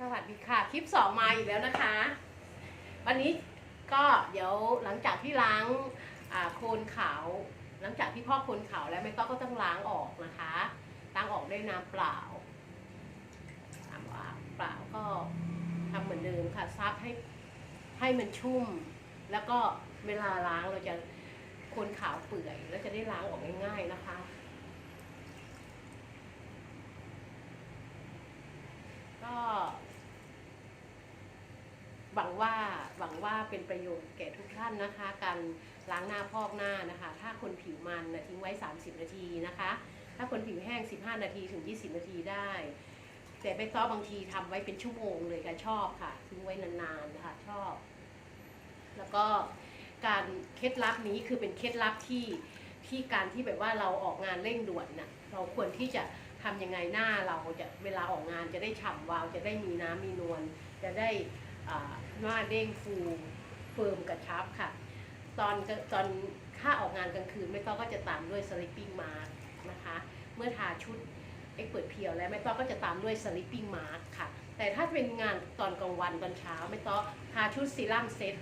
สวัสดีค่ะ คลิปสองมาอีกแล้วนะคะ วันนี้ก็เดี๋ยวหลังจากที่ล้างโคลนขาว หลังจากที่พอกโคลนขาวแล้วไม่ต้อก็ต้องล้างออกนะคะ ล้างออกด้วยน้ำเปล่าน้ำเปล่าก็ทำเหมือนเดิมค่ะซับให้ให้มันชุ่ม แล้วก็เวลาล้างเราจะโคลนขาวเปื่อย แล้วจะได้ล้างออกง่าย ๆนะคะก็ หวังว่าหวังว่าเป็นประโยชน์แก่ทุกท่านนะคะ การล้างหน้าพอกหน้านะคะ ถ้าคนผิวมันนะทิ้งไว้ 30 นาทีนะคะ ถ้าคนผิวแห้ง 15 นาทีถึง 20 นาทีได้ แต่ไม่ต้อบางทีทำไว้เป็นชั่วโมงเลยค่ะชอบค่ะทิ้งไว้นานๆนะคะชอบ แล้วก็การเคล็ดลับนี้คือเป็นเคล็ดลับที่ที่การที่แบบว่าเราออกงานเร่งด่วนน่ะเราควรที่จะทำยังไงหน้าเราจะเวลาออกงานจะได้ฉ่ำวาวจะได้มีน้ำมีนวลจะได้ หน้าเด้งฟูเฟิร์มกระชับค่ะ ตอนตอนถ้าออกงานกลางคืนไม่ต้อก็จะตามด้วยสลิปปิ้งมาร์กนะคะ เมื่อทาชุดเอ็กเปิดเพียวแล้วไม่ต้อก็จะตามด้วยสลิปปิ้งมาร์กค่ะ แต่ถ้าเป็นงานตอนกลางวันตอนเช้าไม่ต้อทาชุดซีรั่มเซต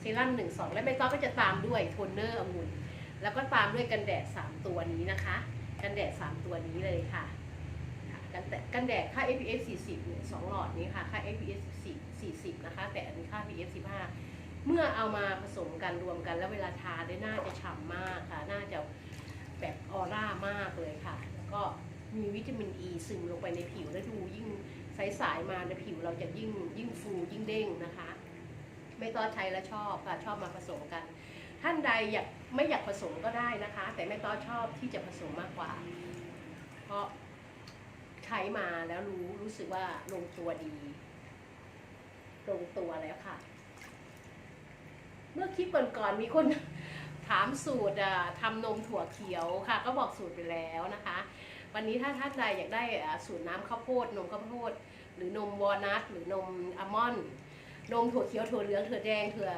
เซรั่มหนึ่งสองและไม่ต้อก็จะตามด้วยโทนเนอร์องุ่นแล้วก็ตามด้วยกันแดด 3 ตัวนี้นะคะ กันแดด 3 ตัวนี้เลยค่ะ กันแดดกันแดดค่า SPF 40เนี่ยสองหลอดนี้ค่ะ ค่า SPF 40 นะคะ แต่อันนี้ค่า PF 15 เมื่อเอามาผสมกันรวมกันแล้วเวลาทาได้หน้าจะฉ่ำมากค่ะ หน้าจะแบบออร่ามากเลยค่ะ แล้วก็มีวิตามินอ e ีซึมลงไปในผิวแล้วดูยิ่งใสๆมาในผิวเราจะยิ่งยิ่งฟูยิ่งเด้งนะคะ ไม่ต้องใช้แล้วชอบค่ะชอบมาผสมกัน ท่านใดอยากไม่อยากผสมก็ได้นะคะ แต่ไม่ต้องชอบที่จะผสมมากกว่า เพราะ ช้มาแล้วรู้รู้สึกว่าลงตัวดี ลงตัวแล้วค่ะ เมื่อคลิปก่อนๆมีคนถามสูตรทำนมถั่วเขียวค่ะ ก็บอกสูตรไปแล้วนะคะ วันนี้ถ้าท่านใดอยากได้สูตรน้ำข้าวโพดนมข้าวโพดหรือนมวอลนัทหรือนมอัลมอนด์นมถั่วเขียวถั่วเหลืองถั่วแดงถั่ว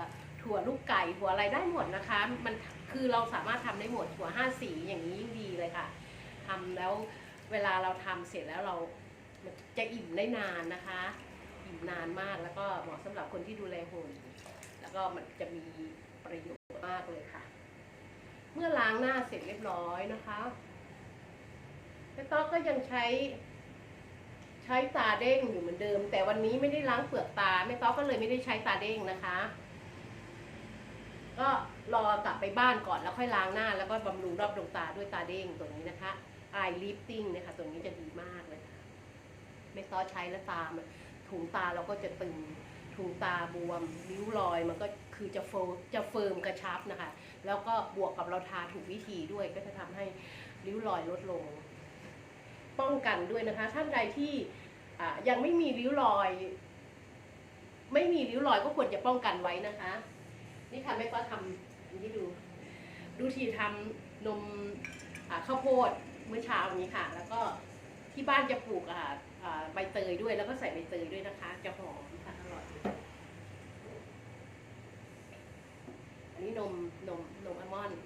ถั่วลูกไก่ถั่วอะไรได้หมดนะคะ มันคือเราสามารถทำได้หมดถั่วห้าสีอย่างนี้ยิ่งดีเลยค่ะทำแล้ว เวลาเราทำเสร็จแล้วเราจะอิ่มได้นานนะคะ อิ่มนานมากแล้วก็เหมาะสำหรับคนที่ดูแลหุ่นแล้วก็มันจะมีประโยชน์มากเลยค่ะ เมื่อล้างหน้าเสร็จเรียบร้อยนะคะแม่ต๊อกก็ยังใช้ใช้ตาเด้งอยู่เหมือนเดิม แต่วันนี้ไม่ได้ล้างเปลือกตาแม่ต๊อกก็เลยไม่ได้ใช้ตาเด้งนะคะ ก็รอกลับไปบ้านก่อนแล้วค่อยล้างหน้า แล้วก็บำรุงรอบดวงตาด้วยตาเด้งตัวนี้นะคะ eye lifting นะคะตัวนี้จะดีมากเลยค่ะแม่ต๊อใช้แล้วตามถุงตาเราก็จะตึงถุงตาบวมริ้วรอยมันก็คือจะเฟิร์มจะเฟิร์มกระชับนะคะ แล้วก็บวกกับเราทาถูกวิธีด้วยก็จะทำให้ริ้วรอยลดลง ป้องกันด้วยนะคะ ท่านใดที่ยังไม่มีริ้วรอย ไม่มีริ้วรอยก็ควรจะป้องกันไว้นะคะ นี่ค่ะแม่ก็ทำนนี้ดู ดูทีทำนมข้าวโพด เมื่อเช้านี้ค่ะ แล้วก็ที่บ้านจะปลูกอ่าใบเตยด้วยแล้วก็ใส่ใบเตยด้วยนะคะ จะหอมค่ะอร่อยอันนี้นมนมนมอัลมอนด์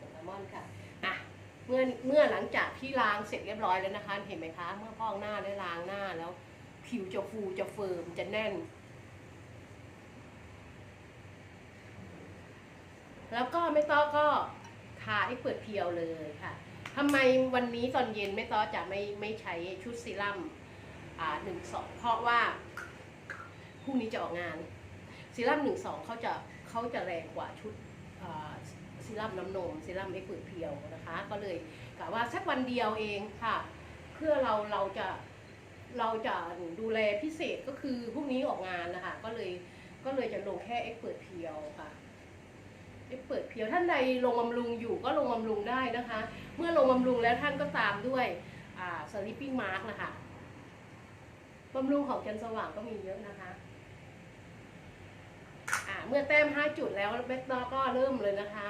นมอัลมอนด์ค่ะอะเมื่อเมื่อหลังจากที่ล้างเสร็จเรียบร้อยแล้วนะคะเห็นไหมคะ เมื่อพอกหน้าได้ล้างหน้าแล้ว ผิวจะฟูจะเฟิร์มจะแน่น แล้วก็ไม่ต้องก็ทาให้เปิดเพียวเลยค่ะ ทำไมวันนี้ตอนเย็นไม่ต้อจะไม่ไม่ใช้ชุดซีรั่มอ่าหนึ่งสองเพราะว่าพรุ่งนี้จะออกงานซีรั่มหนึ่งสองเขาจะเขาจะแรงกว่าชุดซีรั่มน้ำนมซีรั่มเอ็กซ์เเพียวนะคะ ก็เลยกะว่าสักวันเดียวเองค่ะ เพื่อเราเราจะเราจะดูแลพิเศษก็คือพรุ่งนี้ออกงานนะคะก็เลยก็เลยจะลงแค่เอ็กซ์เเพียวค่ะ เอ็กซ์เปิดเพียวท่านใดลงบำรุงอยู่ก็ลงบำรุงได้นะคะ เมื่อลงบำรุงแล้วท่านก็ตามด้วยสลิปปิ้งมาร์กนะคะบำรุงของจันสว่างก็มีเยอะนะคะเมื่อแต้มห้าจุดแล้วเบสตอก็เริ่มเลยนะคะ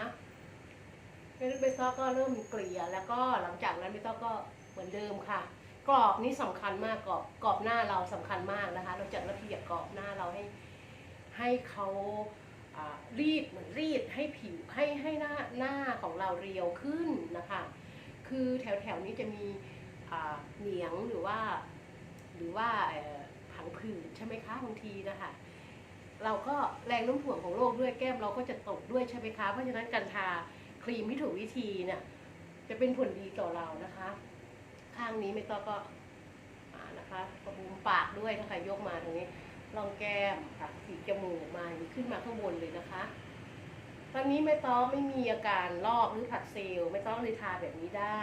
เบสตอก็เริ่มเกลี่ยแล้วก็หลังจากนั้นเบสตอก็เหมือนเดิมค่ะ กรอบนี้สำคัญมากกรอบกรอบหน้าเราสำคัญมากนะคะ เราจะระเบียบกรอบหน้าเราให้ให้เขา รีดเหมือนรีดให้ผิวให้ให้หน้าหน้าของเราเรียวขึ้นนะคะ คือแถวแถวนี้จะมีเหนียงหรือว่า หรือว่าผังผืดใช่ไหมคะบางทีนะคะเราก็แรงน้มถ่วงของโลกด้วยแก้มเราก็จะตกด้วยใช่ไหมคะ เพราะฉะนั้นการทาครีมที่ถูกวิธีเนี่ยจะเป็นผลดีต่อเรานะคะ ข้างนี้ไม่ต้องก็อ่านะคะกระบุมปากด้วยนะคะยกมาตรงนี้ รองแก้มค่ะปีจมูกมาขึ้นมาข้างบนเลยนะคะ ตอนนี้ไม่ต้องไม่มีอาการลอกหรือผัดเซลล์ไม่ต้องเลยทาแบบนี้ได้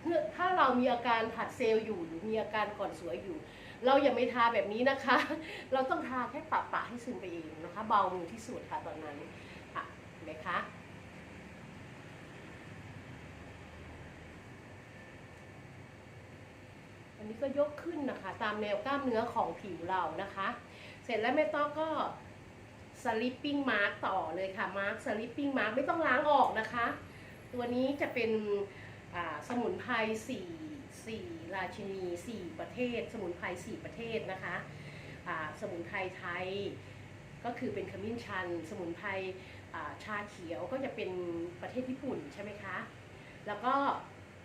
เพื่อถ้าเรามีอาการผัดเซลล์อยู่หรือมีอาการก่อนสวยอยู่ เราอย่าไม่ทาแบบนี้นะคะ เราต้องทาแค่ปะปะให้ซึมไปเองนะคะ เบามือที่สุดค่ะตอนนั้นค่ะเห็นไหมคะอันนี้ก็ยกขึ้นนะคะ ตามแนวกล้ามเนื้อของผิวเรานะคะ เสร็จแล้วแม่ต้อก็สลิปปิ้งมาร์กต่อเลยค่ะมาร์กสลิปปิ้งมาร์กไม่ต้องล้างออกนะคะ ตัวนี้จะเป็นสมุนไพรสี่สี่ราชินีสี่ประเทศ สมุนไพรสี่ประเทศนะคะสมุนไพรไทยก็คือเป็นขมิ้นชัน สมุนไพราชาเขียวก็จะเป็นประเทศญี่ปุ่นใช่ไหมคะ แล้วก็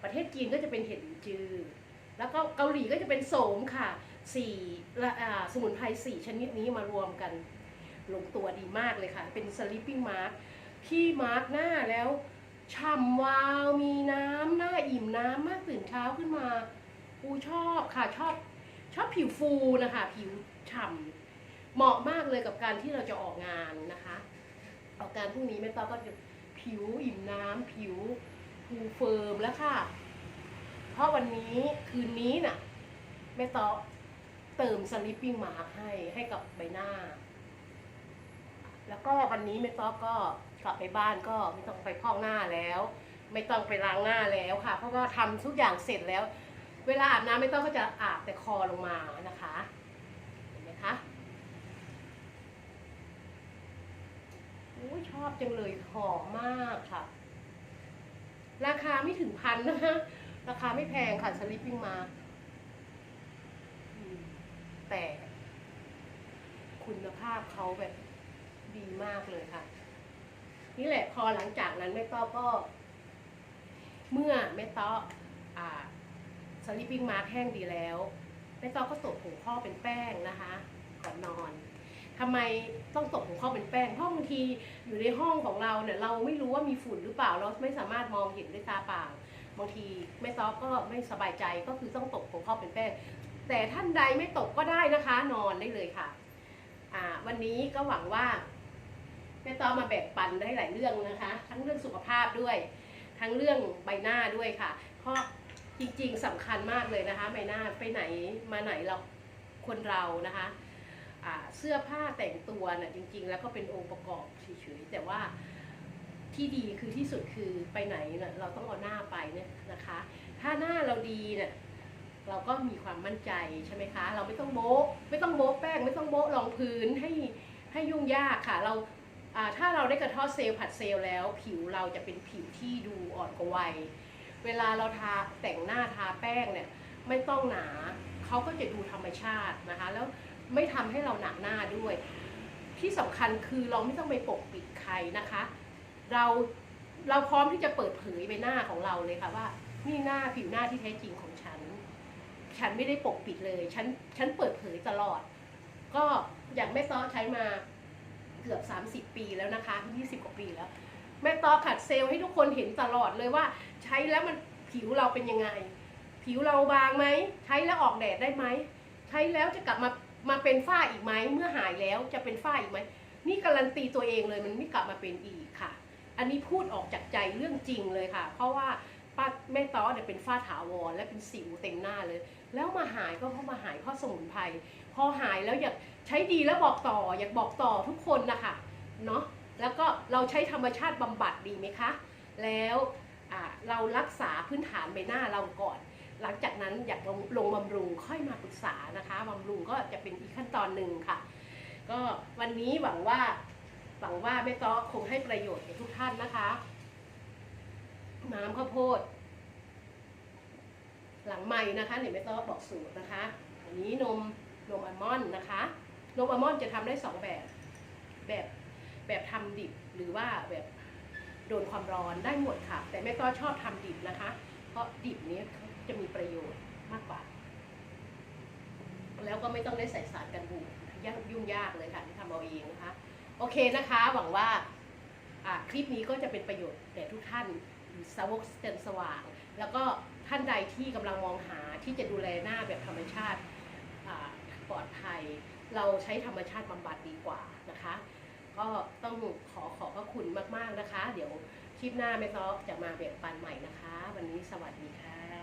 ประเทศจีนก็จะเป็นเห็ดหลินจือ แล้วก็เกาหลีก็จะเป็นโสมค่ะ สี่ละอ่าสมุนไพรสี่ชนิดนี้มารวมกัน ลงตัวดีมากเลยค่ะ เป็นสลิปปิ้งมาร์กที่มาร์กหน้าแล้วฉ่ำวาวมีน้ำหน้าอิ่มน้ำมากตื่นเช้าขึ้นมาอูชอบค่ะชอบชอบผิวฟูนะคะ ผิวฉ่ำเหมาะมากเลยกับการที่เราจะออกงานนะคะ ออกงานพรุ่งนี้แม่ต้อก็จะผิวอิ่มน้ำผิวฟูเฟิร์มแล้วค่ะ เพราะวันนี้คืนนี้น่ะแม่ต้อ เติมสลิปปิ้งมาให้ให้กับใบหน้า แล้วก็วันนี้แม่ต้อก็กลับไปบ้านก็ไม่ต้องไปพอกหน้าแล้ว ไม่ต้องไปล้างหน้าแล้วค่ะ เพราะว่าทำทุกอย่างเสร็จแล้ว เวลาอาบน้ำไม่ต้องก็จะอาบแต่คอลงมานะคะเห็นไหมคะอุ้ยชอบจังเลยหอมมากค่ะ ราคาไม่ถึงพันนะคะราคาไม่แพงค่ะสลิปปิ้งมาอืมแต่ คุณภาพเขาแบบดีมากเลยค่ะ นี่แหละพอหลังจากนั้นแม่ต้อก็ เมื่อแม่ต้ออ่าสลิปปิ้งมาร์แห้งดีแล้วแม่ต้อก็ตบหัวข้อเป็นแป้งนะคะก่อนนอนทำไมต้องตบหัวข้อเป็นแป้งเพราะบางทีอยู่ในห้องของเราเนี่ยเราไม่รู้ว่ามีฝุ่นหรือเปล่าเราไม่สามารถมองเห็นด้วยตาเปล่าบางทีแม่ต้อก็ไม่สบายใจก็คือต้องตบหัวข้อเป็นแป้งแต่ท่านใดไม่ตกก็ได้นะคะ นอนได้เลยค่ะ วันนี้ก็หวังว่าแม่ต้อมาแบ่งปันได้หลายเรื่องนะคะ ทั้งเรื่องสุขภาพด้วย ทั้งเรื่องใบหน้าด้วยค่ะ เพราะจริงๆสำคัญมากเลยนะคะใบหน้าไปไหนมาไหนเราคนเรานะคะเสื้อผ้าแต่งตัวน่ะจริง ๆ แล้วก็เป็นองค์ประกอบเฉยๆแต่ว่าที่ดีคือที่สุดคือไปไหนน่ะเราต้องเอาหน้าไปเนี่ยนะคะ ถ้าหน้าเราดีเนี่ย เราก็มีความมั่นใจใช่ไหมคะ เราไม่ต้องโม้ไม่ต้องโม้แป้ง ไม่ต้องโม้รองพื้นให้ให้ยุ่งยากค่ะ เราถ้าเราได้กระทาะเซลล์ผัดเซลล์แล้ว ผิวเราจะเป็นผิวที่ดูอ่อนกว่าวัย เวลาเราทาแต่งหน้าทาแป้งเนี่ยไม่ต้องหนาเขาก็จะดูธรรมชาตินะคะ แล้วไม่ทำให้เราหนักหน้าด้วย ที่สำคัญคือเราไม่ต้องไปปกปิดใครนะคะ เราเราพร้อมที่จะเปิดเผยใบหน้าของเราเลยค่ะว่านี่หน้าผิวหน้าที่แท้จริงของฉัน ฉันไม่ได้ปกปิดเลย ฉันฉันเปิดเผยตลอด ก็อย่างแม่ต้อใช้มาเกือบ 30 ปีแล้วนะคะ 20 กว่าปีแล้ว แม่ต้อขัดเซลล์ให้ทุกคนเห็นตลอดเลยว่า ใช้แล้วมันผิวเราเป็นยังไง ผิวเราบางไหม ใช้แล้วออกแดดได้ไหม ใช้แล้วจะกลับมามาเป็นฝ้าอีกไหม เมื่อหายแล้วจะเป็นฝ้าอีกไหม นี่การันตีตัวเองเลยมันไม่กลับมาเป็นอีกค่ะ อันนี้พูดออกจากใจเรื่องจริงเลยค่ะ เพราะว่า ป้าแม่ต้อเนี่ยเป็นฝ้าถาวรและเป็นสิวเต็มหน้าเลย แล้วมาหายก็เพราะมาหายเพราะสมุนไพรพอหายแล้วอยากใช้ดีแล้วบอกต่อ อยากบอกต่อทุกคนนะคะเนาะแล้วก็เราใช้ธรรมชาติบำบัดดีไหมคะ แล้วเรารักษาพื้นฐานใบหน้าเราก่อน หลังจากนั้นอยากลงลงบำรุงค่อยมาปรึกษานะคะบำรุงก็จะเป็นอีกขั้นตอนหนึ่งค่ะ ก็วันนี้หวังว่าหวังว่าแม่ต้อคงให้ประโยชน์แก่ทุกท่านนะคะ น้ำข้าวโพด หลังใหม่นะคะเดี๋ยวไม่ต้องบอกสูตรนะคะ อันนี้นมนมอัลมอนด์นะคะ นมอัลมอนด์จะทำได้สองแบบ แบบแบบทำดิบหรือว่าแบบโดนความร้อนได้หมดค่ะ แต่แม่ต้อชอบทำดิบนะคะ เพราะดิบนี้จะมีประโยชน์มากกว่า แล้วก็ไม่ต้องได้ใส่สารกันบูดยากยุ่งยากเลยค่ะที่ทำเอาเองนะคะ โอเคนะคะ หวังว่าอ่าคลิปนี้ก็จะเป็นประโยชน์แก่ทุกท่าน สาวกเตนสว่าง แล้วก็ท่านใดที่กำลังมองหาที่จะดูแลหน้าแบบธรรมชาติปลอดภัย เราใช้ธรรมชาติบำบัดดีกว่านะคะ ก็ต้องขอขอบพระคุณมาก ๆ นะคะ เดี๋ยวคลิปหน้าแม่ซอจะมาแบ่งปันใหม่นะคะ วันนี้สวัสดีค่ะ